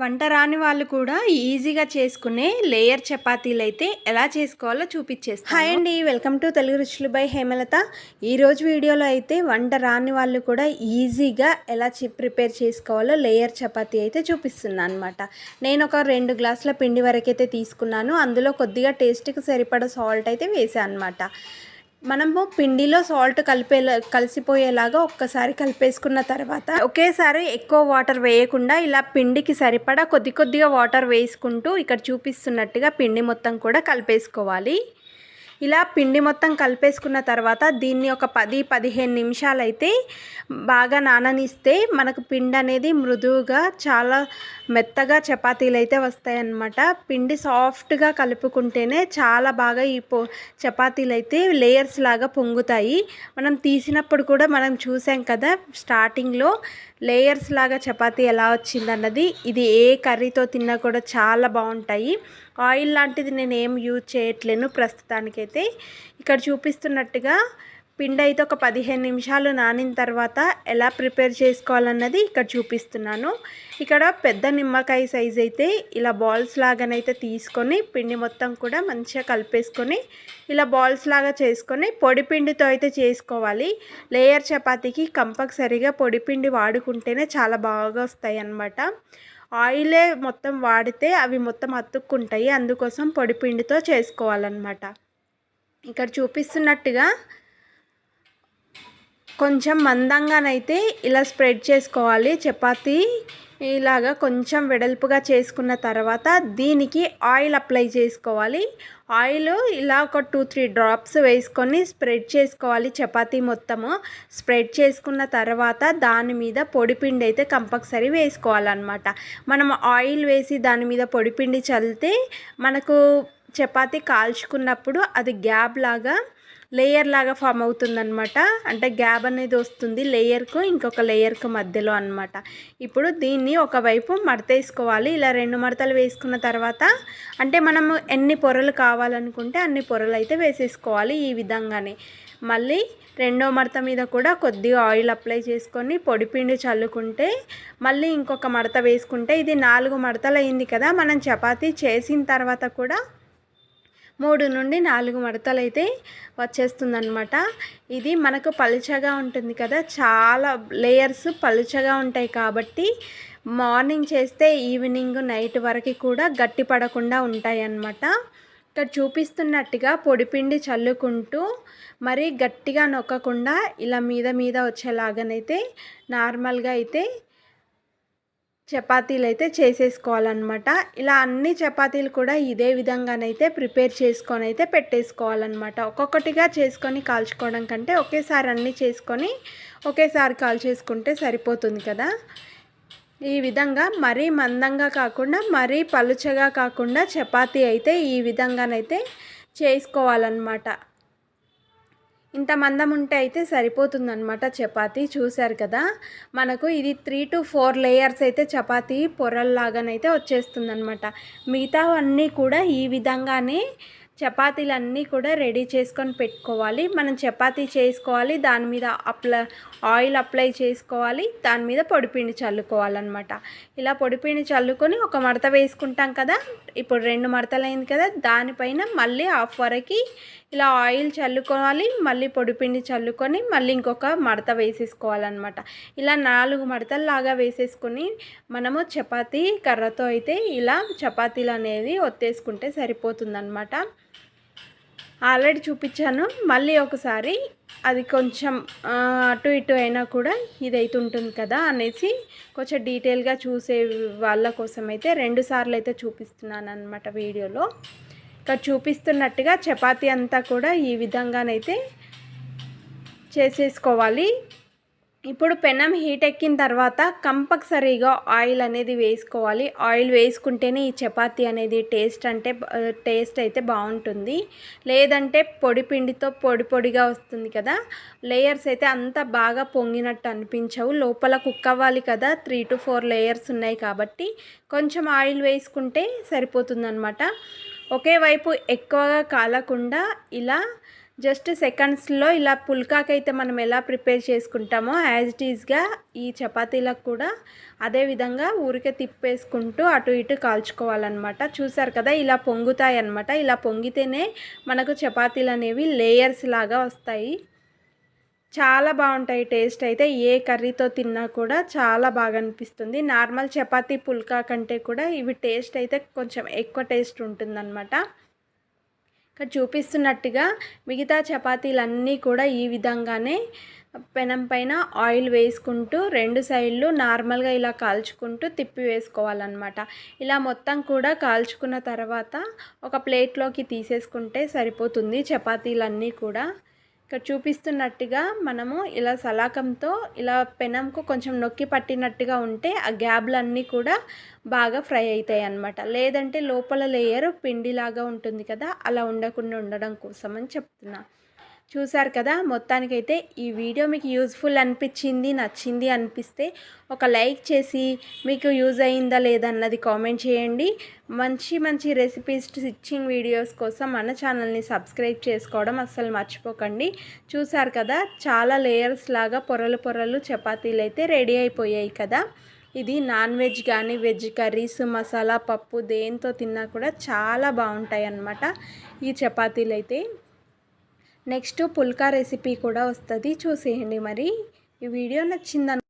వంట రాని వాళ్ళు కూడా ఈజీగా చేసుకునే లేయర్ చపాతీలు అయితే ఎలా చేసుకోవాలో చూపించేస్తాను హాయ్ అండి వెల్కమ్ టు తెలుగు రుచులు బై హేమలత. ఈరోజు వీడియోలో అయితే వంట రాని వాళ్ళు కూడా ఈజీగా ఎలా ప్రిపేర్ చేసుకోవాలో లేయర్ చపాతీ అయితే చూపిస్తున్నాను అనమాట నేను ఒక రెండు గ్లాసుల పిండి వరకైతే తీసుకున్నాను. అందులో కొద్దిగా టేస్ట్కి సరిపడ సాల్ట్ అయితే వేసాను అనమాట మనము పిండిలో సాల్ట్ కలిపే కలిసిపోయేలాగా ఒక్కసారి కలిపేసుకున్న తర్వాత ఒకేసారి ఎక్కువ వాటర్ వేయకుండా ఇలా పిండికి సరిపడా కొద్ది కొద్దిగా వాటర్ వేసుకుంటూ ఇక్కడ చూపిస్తున్నట్టుగా పిండి మొత్తం కూడా కలిపేసుకోవాలి. ఇలా పిండి మొత్తం కలిపేసుకున్న తర్వాత దీన్ని ఒక పది పదిహేను నిమిషాలు అయితే బాగా నాననిస్తే మనకు పిండి అనేది మృదువుగా చాలా మెత్తగా చపాతీలు అయితే వస్తాయన్నమాట. పిండి సాఫ్ట్గా కలుపుకుంటేనే చాలా బాగా ఈ పో చపాతీలు అయితే లేయర్స్ లాగా పొంగుతాయి. మనం తీసినప్పుడు కూడా మనం చూసాం కదా స్టార్టింగ్లో లేయర్స్ లాగా చపాతీ ఎలా వచ్చిందన్నది ఇది ఏ కర్రీతో తిన్నా కూడా చాలా బాగుంటాయి. ఆయిల్ లాంటిది నేను ఏం యూజ్ చేయట్లేను ప్రస్తుతానికైతే. ఇక్కడ చూపిస్తున్నట్టుగా పిండి అయితే ఒక పదిహేను నిమిషాలు నానిన తర్వాత ఎలా ప్రిపేర్ చేసుకోవాలన్నది ఇక్కడ చూపిస్తున్నాను. ఇక్కడ పెద్ద నిమ్మకాయ సైజ్ అయితే ఇలా బాల్స్ లాగానైతే తీసుకొని పిండి మొత్తం కూడా మంచిగా కలిపేసుకొని ఇలా బాల్స్ లాగా చేసుకొని పొడి పిండితో అయితే చేసుకోవాలి. లేయర్ చపాతీకి కంపల్సరిగా పొడి పిండి వాడుకుంటేనే చాలా బాగా వస్తాయి అన్నమాట. ఆయిలే మొత్తం వాడితే అవి మొత్తం అతుక్కుంటాయి. అందుకోసం పొడి పిండితో చేసుకోవాలన్నమాట. ఇక్కడ చూపిస్తున్నట్టుగా కొంచెం మందంగానైతే ఇలా స్ప్రెడ్ చేసుకోవాలి. చపాతీ ఇలాగా కొంచెం వెడల్పుగా చేసుకున్న తర్వాత దీనికి ఆయిల్ అప్లై చేసుకోవాలి. ఆయిల్ ఇలా ఒక టూ త్రీ డ్రాప్స్ వేసుకొని స్ప్రెడ్ చేసుకోవాలి చపాతీ మొత్తము. స్ప్రెడ్ చేసుకున్న తర్వాత దాని మీద పొడిపిండి అయితే కంపల్సరీ వేసుకోవాలన్నమాట. మనం ఆయిల్ వేసి దాని మీద పొడిపిండి చల్లితే మనకు చపాతీ కాల్చుకున్నప్పుడు అది గ్యాప్ లాగా లేయర్ లాగా ఫామ్ అవుతుందన్నమాట. అంటే గ్యాప్ అనేది వస్తుంది లేయర్కు ఇంకొక లేయర్కు మధ్యలో అనమాట ఇప్పుడు దీన్ని ఒకవైపు మడత వేసుకోవాలి. ఇలా రెండు మడతలు వేసుకున్న తర్వాత అంటే మనము ఎన్ని పొరలు కావాలనుకుంటే అన్ని పొరలు అయితే వేసేసుకోవాలి ఈ విధంగానే. మళ్ళీ రెండో మడత మీద కూడా కొద్దిగా ఆయిల్ అప్లై చేసుకొని పొడిపిండి చల్లుకుంటే మళ్ళీ ఇంకొక మడత వేసుకుంటే ఇది నాలుగు మడతలు అయింది కదా మనం చపాతీ చేసిన తర్వాత కూడా మూడు నుండి నాలుగు మడతలు అయితే వచ్చేస్తుందన్నమాట. ఇది మనకు పలుచగా ఉంటుంది కదా. చాలా లేయర్స్ పలుచగా ఉంటాయి కాబట్టి మార్నింగ్ చేస్తే ఈవినింగ్ నైట్ వరకు కూడా గట్టి పడకుండా ఉంటాయి అన్నమాట ఇక్కడ చూపిస్తున్నట్టుగా పొడిపిండి చల్లుకుంటూ మరీ గట్టిగా నొక్కకుండా ఇలా మీద మీద వచ్చేలాగానైతే నార్మల్గా అయితే చపాతీలు అయితే చేసేసుకోవాలన్నమాట. ఇలా అన్ని చపాతీలు కూడా ఇదే విధంగానైతే ప్రిపేర్ చేసుకొని అయితే పెట్టేసుకోవాలన్నమాట. ఒక్కొక్కటిగా చేసుకొని కాల్చుకోవడం కంటే ఒకేసారి అన్నీ చేసుకొని ఒకేసారి కాల్చేసుకుంటే సరిపోతుంది కదా. ఈ విధంగా మరీ మందంగా కాకుండా మరీ పలుచగా కాకుండా చపాతీ అయితే ఈ విధంగానైతే చేసుకోవాలన్నమాట. ఇంత మందం ఉంటే అయితే సరిపోతుందనమాట చపాతీ. చూశారు కదా? మనకు ఇది త్రీ టు ఫోర్ లేయర్స్ అయితే చపాతీ పొరల్లాగానైతే వచ్చేస్తుందన్నమాట. మిగతావన్నీ కూడా ఈ విధంగానే చపాతీలన్నీ కూడా రెడీ చేసుకొని పెట్టుకోవాలి. మనం చపాతీ చేసుకోవాలి దాని మీద అప్లై ఆయిల్ అప్లై చేసుకోవాలి దాని మీద పొడిపిండి చల్లుకోవాలన్నమాట. ఇలా పొడిపిండి చల్లుకొని ఒక మడత వేసుకుంటాం కదా ఇప్పుడు రెండు మడతలు అయింది కదా దానిపైన మళ్ళీ హాఫ్ వరకు ఇలా ఆయిల్ చల్లుకోవాలి మళ్ళీ పొడిపిండి చల్లుకొని మళ్ళీ ఇంకొక మడత వేసేసుకోవాలన్నమాట. ఇలా నాలుగు మడతల్లాగా వేసేసుకొని మనము చపాతీ కర్రతో అయితే ఇలా చపాతీలు అనేది ఒత్తేసుకుంటే సరిపోతుందన్నమాట. ఆల్రెడీ చూపించాను. మళ్ళీ ఒకసారి అది కొంచెం అటు ఇటు అయినా కూడా ఇదైతే ఉంటుంది కదా అనేసి కొంచెం డీటెయిల్గా చూసే వాళ్ళ కోసం అయితే రెండు సార్లు అయితే చూపిస్తున్నాను అనమాట వీడియోలో. ఇక్కడ చూపిస్తున్నట్టుగా చపాతీ అంతా కూడా ఈ విధంగానైతే చేసేసుకోవాలి. ఇప్పుడు పెనం హీట్ ఎక్కిన తర్వాత కంపల్సరీగా ఆయిల్ అనేది వేసుకోవాలి. ఆయిల్ వేసుకుంటేనే ఈ చపాతి అనేది టేస్ట్ అంటే టేస్ట్ అయితే బాగుంటుంది. లేదంటే పొడి పిండితో పొడి పొడిగా వస్తుంది కదా. లేయర్స్ అయితే అంత బాగా పొంగినట్టు అనిపించవు. లోపల కుక్ అవ్వాలి కదా. త్రీ టు ఫోర్ లేయర్స్ ఉన్నాయి కాబట్టి కొంచెం ఆయిల్ వేసుకుంటే సరిపోతుందనమాట ఒకే వైపు ఎక్కువగా కాలకుండా ఇలా జస్ట్ సెకండ్స్లో ఇలా పుల్కాకైతే మనం ఎలా ప్రిపేర్ చేసుకుంటామో యాజ్ ఇట్ ఈజ్గా ఈ చపాతీలకు కూడా అదే విధంగా ఊరికే తిప్పేసుకుంటూ అటు ఇటు కాల్చుకోవాలన్నమాట. చూసారు కదా ఇలా పొంగుతాయి అన్నమాట. ఇలా పొంగితేనే మనకు చపాతీలు అనేవి లేయర్స్ లాగా వస్తాయి. చాలా బాగుంటాయి టేస్ట్ అయితే. ఏ కర్రీతో తిన్నా కూడా చాలా బాగా అనిపిస్తుంది. నార్మల్ చపాతీ పుల్కా కంటే కూడా ఇవి టేస్ట్ అయితే కొంచెం ఎక్కువ టేస్ట్ ఉంటుందన్నమాట. ఇక్కడ చూపిస్తున్నట్టుగా మిగతా చపాతీలన్నీ కూడా ఈ విధంగానే పెనం పైన ఆయిల్ వేసుకుంటూ రెండు సైడ్లు నార్మల్గా ఇలా కాల్చుకుంటూ తిప్పి వేసుకోవాలన్నమాట. ఇలా మొత్తం కూడా కాల్చుకున్న తర్వాత ఒక ప్లేట్లోకి తీసేసుకుంటే సరిపోతుంది చపాతీలన్నీ కూడా. ఇక్కడ చూపిస్తున్నట్టుగా మనము ఇలా సలాకంతో ఇలా పెనంకు కొంచెం నొక్కి పట్టినట్టుగా ఉంటే ఆ గ్యాబ్లన్నీ కూడా బాగా ఫ్రై అవుతాయి అన్నమాట. లేదంటే లోపల లేయర్ పిండిలాగా ఉంటుంది కదా అలా ఉండకుండా ఉండడం కోసం అని చెప్తున్నా. చూసారు కదా మొత్తానికైతే ఈ వీడియో మీకు యూజ్ఫుల్ అనిపించింది నచ్చింది అనిపిస్తే ఒక లైక్ చేసి మీకు యూజ్ అయిందా లేదా అన్నది కామెంట్ చేయండి. మంచి మంచి రెసిపీస్ స్టిచ్చింగ్ వీడియోస్ కోసం మన ఛానల్ని సబ్స్క్రైబ్ చేసుకోవడం అస్సలు మర్చిపోకండి. చూసారు కదా చాలా లేయర్స్ లాగా పొరలు పొరలు చపాతీలు అయితే రెడీ అయిపోయాయి కదా. ఇది నాన్ వెజ్ కానీ వెజ్ కర్రీస్ మసాలా పప్పు దేంతో తిన్నా కూడా చాలా బాగుంటాయి అన్నమాట ఈ చపాతీలు అయితే. నెక్స్ట్ పుల్కా రెసిపీ కూడా వస్తుంది. చూసేయండి మరి. ఈ వీడియో నచ్చిందను